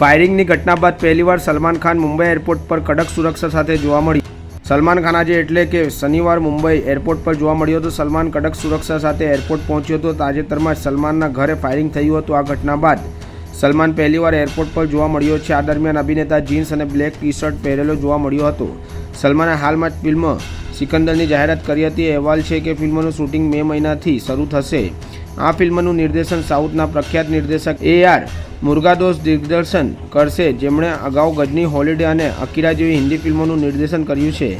ફાયરિંગની ઘટના બાદ પહેલીવાર સલમાન ખાન મુંબઈ એરપોર્ટ પર કડક સુરક્ષા સાથે જોવા મળી. સલમાન ખાન આજે એટલે કે શનિવાર મુંબઈ એરપોર્ટ પર જોવા મળ્યો હતો. સલમાન કડક સુરક્ષા સાથે એરપોર્ટ પહોંચ્યો હતો. તાજેતરમાં સલમાનના ઘરે ફાયરિંગ થયું હતું. આ ઘટના બાદ સલમાન પહેલીવાર એરપોર્ટ પર જોવા મળ્યો છે. આ દરમિયાન અભિનેતા જીન્સ અને બ્લેક ટી શર્ટ પહેરેલો જોવા મળ્યો હતો. સલમાને હાલમાં જ ફિલ્મ સિકંદરની જાહેરાત કરી હતી. અહેવાલ છે કે ફિલ્મનું શૂટિંગ મે મહિનાથી શરૂ થશે. આ ફિલ્મનું નિર્દેશન સાઉથના પ્રખ્યાત નિર્દેશક એ આર મુર્ગાદોસ દિગ્દર્શન કરશે, જેમણે અગાઉ ગજની હોલિડે અને અકીરા જેવી હિન્દી ફિલ્મોનું નિર્દેશન કર્યું છે.